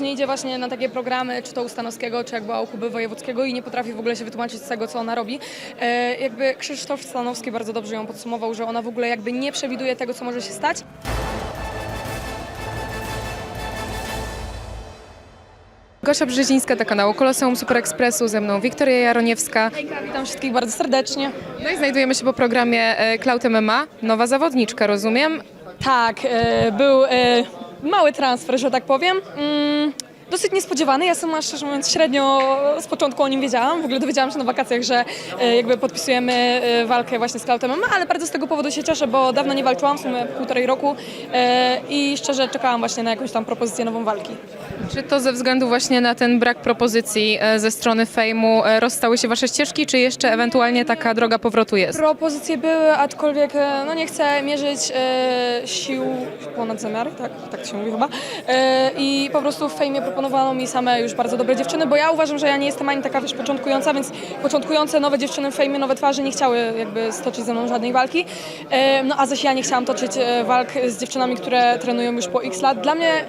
później idzie właśnie na takie programy, czy to u Stanowskiego, czy jak była u Kuby Wojewódzkiego i nie potrafi w ogóle się wytłumaczyć z tego, co ona robi. E, jakby Krzysztof Stanowski bardzo dobrze ją podsumował, że ona w ogóle jakby nie przewiduje tego, co może się stać. Gosia Brzezińska do kanału Koloseum Super Expressu, ze mną Wiktoria Jaroniewska. Witam wszystkich bardzo serdecznie. No i znajdujemy się po programie e, Cloud MMA. Nowa zawodniczka, rozumiem? Tak, e, był e, mały transfer, że tak powiem. Mm, dosyć niespodziewany. Ja sama szczerze mówiąc średnio z początku o nim wiedziałam. W ogóle dowiedziałam się na wakacjach, że e, jakby podpisujemy e, walkę właśnie z Cloutem MMA, ale bardzo z tego powodu się cieszę, bo dawno nie walczyłam, w sumie półtorej roku e, i szczerze czekałam właśnie na jakąś tam propozycję nową walki. Czy to ze względu właśnie na ten brak propozycji ze strony fejmu rozstały się wasze ścieżki, czy jeszcze ewentualnie taka droga powrotu jest? Propozycje były, aczkolwiek no nie chcę mierzyć sił ponad zamiary, tak, tak się mówi chyba. I po prostu w fejmie proponowano mi same już bardzo dobre dziewczyny, bo ja uważam, że ja nie jestem ani taka wiesz, początkująca, więc początkujące nowe dziewczyny w fejmie, nowe twarze nie chciały jakby stoczyć ze mną żadnej walki. E, no a zaś ja nie chciałam toczyć e, walk z dziewczynami, które trenują już po x lat. Dla mnie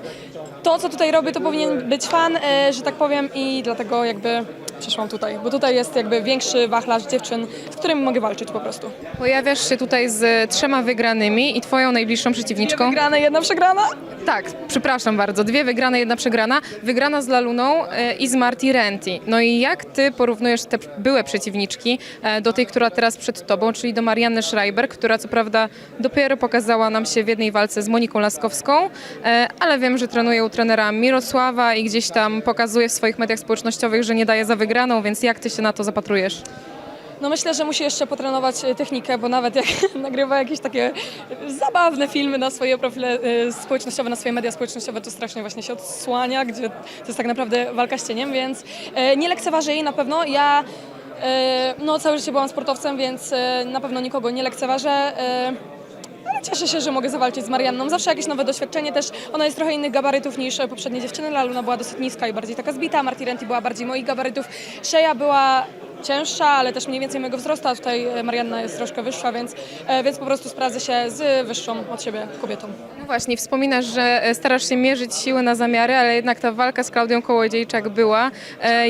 to, co tutaj robię, to powinien być fan, e, że tak powiem i dlatego jakby przeszłam tutaj, bo tutaj jest jakby większy wachlarz dziewczyn, z którymi mogę walczyć po prostu. Pojawiasz się tutaj z trzema wygranymi i twoją najbliższą przeciwniczką. Wygrana, jedna przegrana. Tak, przepraszam bardzo. Dwie wygrane, jedna przegrana. Wygrana z Laluną e, i z Marti Renti. No i jak ty porównujesz te byłe przeciwniczki e, do tej, która teraz przed tobą, czyli do Marianny Schreiber, która co prawda dopiero pokazała nam się w jednej walce z Moniką Laskowską, e, ale wiem, że trenuje u trenera Mirosława i gdzieś tam pokazuje w swoich mediach społecznościowych, że nie daje za wygraną, więc jak ty się na to zapatrujesz? No myślę, że musi jeszcze potrenować e, technikę, bo nawet jak nagrywa jakieś takie zabawne filmy na swoje profile e, społecznościowe, na swoje media społecznościowe, to strasznie właśnie się odsłania, gdzie to jest tak naprawdę walka z cieniem, więc e, nie lekceważę jej na pewno. Ja no, całe życie byłam sportowcem, więc na pewno nikogo nie lekceważę. Cieszę się, że mogę zawalczyć z Marianną. Zawsze jakieś nowe doświadczenie też. Ona jest trochę innych gabarytów niż poprzednie dziewczyny. Laluna była dosyć niska i bardziej taka zbita. Marti Renti była bardziej moich gabarytów. Szeja była cięższa, ale też mniej więcej mojego wzrostu, a tutaj e, Marianna jest troszkę wyższa, więc, e, więc po prostu sprawdzę się z wyższą od siebie kobietą. No właśnie, wspominasz, że e, starasz się mierzyć siły na zamiary, ale jednak ta walka z Klaudią Kołodziejczak była.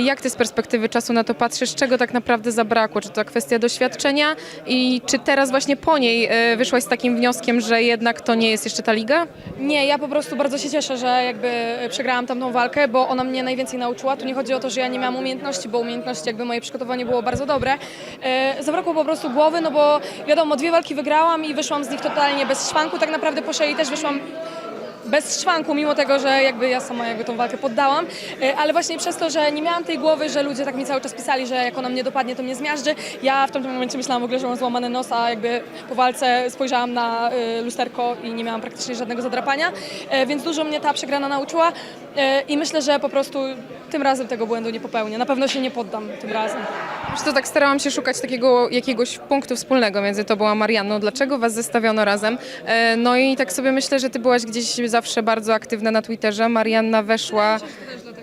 Jak ty z perspektywy czasu na to patrzysz? Czego tak naprawdę zabrakło? Czy to kwestia doświadczenia? I czy teraz właśnie po niej wyszłaś z takim wnioskiem, że jednak to nie jest jeszcze ta liga? Nie, ja po prostu bardzo się cieszę, że jakby przegrałam tamtą walkę, bo ona mnie najwięcej nauczyła. Tu nie chodzi o to, że ja nie miałam umiejętności, bo umiejętności, jakby moje przygotowanie było bardzo dobre. E, zabrakło po prostu głowy, no bo wiadomo, dwie walki wygrałam i wyszłam z nich totalnie bez szwanku. Tak naprawdę po szyi też wyszłam bez szwanku, mimo tego, że jakby ja sama jakby tą walkę poddałam, E, ale właśnie przez to, że nie miałam tej głowy, że ludzie tak mi cały czas pisali, że jak ona mnie dopadnie, to mnie zmiażdży, ja w tamtym momencie myślałam w ogóle, że mam złamany nos, a jakby po walce spojrzałam na e, lusterko i nie miałam praktycznie żadnego zadrapania, E, więc dużo mnie ta przegrana nauczyła i myślę, że po prostu tym razem tego błędu nie popełnię. Na pewno się nie poddam tym razem. Wiesz tak starałam się szukać takiego jakiegoś punktu wspólnego między tobą a Marianną. Dlaczego was zestawiono razem? No i tak sobie myślę, że ty byłaś gdzieś zawsze bardzo aktywna na Twitterze. Marianna weszła...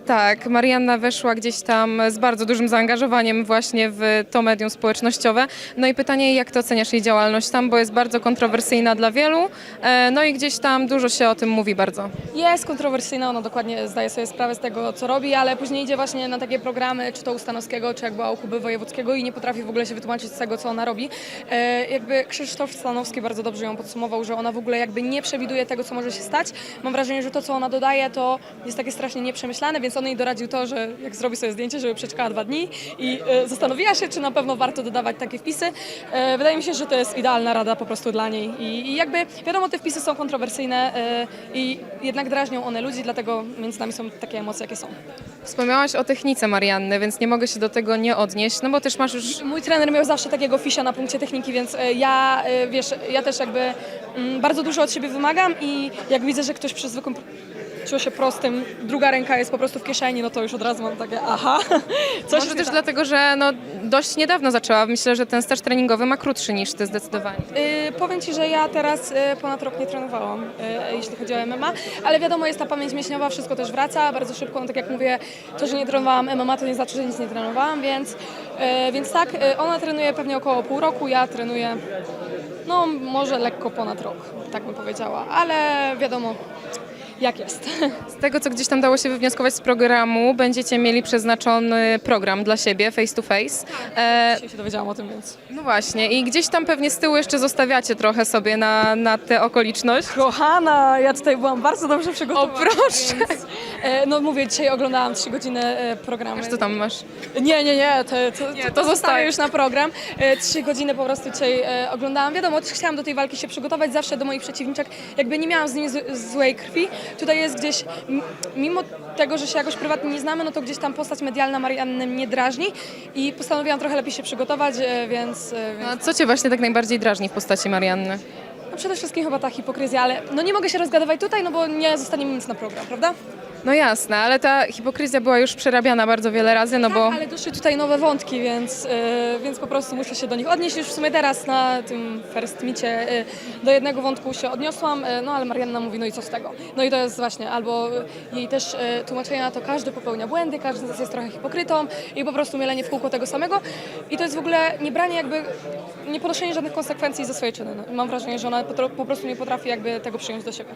Tak, Marianna weszła gdzieś tam z bardzo dużym zaangażowaniem właśnie w to medium społecznościowe. No i pytanie, jak ty oceniasz jej działalność tam, bo jest bardzo kontrowersyjna dla wielu. E, No i gdzieś tam dużo się o tym mówi bardzo. Jest kontrowersyjna, ona dokładnie zdaje sobie sprawę z tego, co robi, ale później idzie właśnie na takie programy, czy to u Stanowskiego, czy jak była u Kuby Wojewódzkiego i nie potrafi w ogóle się wytłumaczyć z tego, co ona robi. E, jakby Krzysztof Stanowski bardzo dobrze ją podsumował, że ona w ogóle jakby nie przewiduje tego, co może się stać. Mam wrażenie, że to, co ona dodaje, to jest takie strasznie nieprzemyślane, więc on jej doradził to, że jak zrobi sobie zdjęcie, żeby przeczekała dwa dni i e, zastanowiła się, czy na pewno warto dodawać takie wpisy. E, wydaje mi się, że to jest idealna rada po prostu dla niej i, i jakby wiadomo, te wpisy są kontrowersyjne e, i jednak drażnią one ludzi, dlatego między nami są takie emocje, jakie są. Wspomniałaś o technice Marianny, więc nie mogę się do tego nie odnieść, no bo też masz już Mój trener miał zawsze takiego fisia na punkcie techniki, więc ja, wiesz, ja też jakby mm, bardzo dużo od siebie wymagam i jak widzę, że ktoś przy zwykłym ciosie prostym, druga ręka jest po prostu w kieszeni, no to już od razu mam takie aha, coś Może też tak. dlatego, że no, dość niedawno zaczęła. Myślę, że ten staż treningowy ma krótszy niż ty zdecydowanie. Y, powiem Ci, że ja teraz y, ponad rok nie trenowałam, y, jeśli chodzi o MMA, ale wiadomo, jest ta pamięć mięśniowa, wszystko też wraca bardzo szybko. No, tak jak mówię, to, że nie trenowałam MMA, to nie znaczy, że nic nie trenowałam, więc, y, więc tak, y, ona trenuje pewnie około pół roku, ja trenuję no może lekko ponad rok, tak bym powiedziała, ale wiadomo, jak jest. Z tego, co gdzieś tam dało się wywnioskować z programu, będziecie mieli przeznaczony program dla siebie, face to face. E, Dzisiaj się dowiedziałam o tym, więc... no właśnie, i gdzieś tam pewnie z tyłu jeszcze zostawiacie trochę sobie na, na tę okoliczność. Kochana, ja tutaj byłam bardzo dobrze przygotowana. O, proszę. Więc, e, no mówię, dzisiaj oglądałam 3 godziny e, programu. Co tam masz? Nie, nie, nie, to, to, Nie, to, zostaje. zostaje już na program. E, Trzy godziny po prostu dzisiaj e, oglądałam. Wiadomo, też chciałam do tej walki się przygotować zawsze do moich przeciwniczek. Jakby nie miałam z nimi z, złej krwi. Tutaj jest gdzieś, mimo tego, że się jakoś prywatnie nie znamy, no to gdzieś tam postać medialna Marianny mnie drażni i postanowiłam trochę lepiej się przygotować, e, więc, e, więc A co cię właśnie tak najbardziej drażni w postaci Marianny? no przede wszystkim chyba ta hipokryzja, ale no nie mogę się rozgadywać tutaj, no bo nie zostaniemy nic na program, prawda? No jasne, ale ta hipokryzja była już przerabiana bardzo wiele razy, no bo Tak, ale doszły tutaj nowe wątki, więc, y, więc po prostu muszę się do nich odnieść. Już w sumie teraz na tym first micie y, do jednego wątku się odniosłam, y, no ale Marianna mówi, no i co z tego? No i to jest właśnie, albo jej też y, tłumaczenie na to, każdy popełnia błędy, każdy z nas jest trochę hipokrytą i po prostu mielenie w kółko tego samego. I to jest w ogóle nie branie jakby, nie ponoszenie żadnych konsekwencji za swoje czyny. No, mam wrażenie, że ona po prostu nie potrafi jakby tego przyjąć do siebie.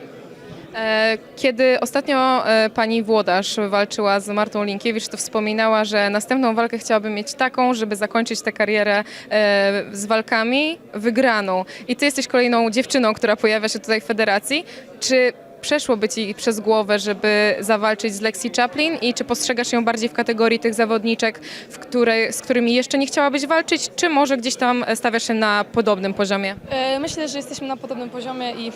E, Kiedy ostatnio e, pani Włodarz walczyła z Martą Linkiewicz, to wspominała, że następną walkę chciałaby mieć taką, żeby zakończyć tę karierę e, z walkami wygraną. I ty jesteś kolejną dziewczyną, która pojawia się tutaj w federacji. Czy przeszłoby ci przez głowę, żeby zawalczyć z Lexi Chaplin i czy postrzegasz ją bardziej w kategorii tych zawodniczek, której, z którymi jeszcze nie chciałabyś walczyć, czy może gdzieś tam stawiasz się na podobnym poziomie? Myślę, że jesteśmy na podobnym poziomie i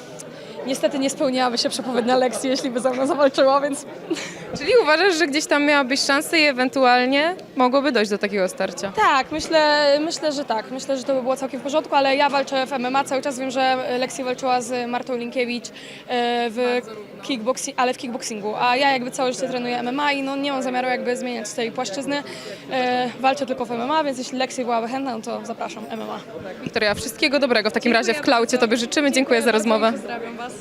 niestety nie spełniałaby się przepowiednia lekcji, jeśli by ze mną zawalczyła, więc Czyli uważasz, że gdzieś tam miałabyś szansę i ewentualnie mogłoby dojść do takiego starcia? Tak, myślę, myślę, że tak. Myślę, że to by było całkiem w porządku, ale ja walczę w MMA. Cały czas wiem, że Lexi walczyła z Martą Linkiewicz e, w kickboxing, ale w kickboxingu, a ja jakby całe życie trenuję MMA i no nie mam zamiaru jakby zmieniać tej płaszczyzny. E, Walczę tylko w MMA, więc jeśli Lexi byłaby chętna, no to zapraszam MMA. Wiktoria, wszystkiego dobrego w takim razie w klaucie Tobie życzymy. Dziękuję za rozmowę. Pozdrawiam Was.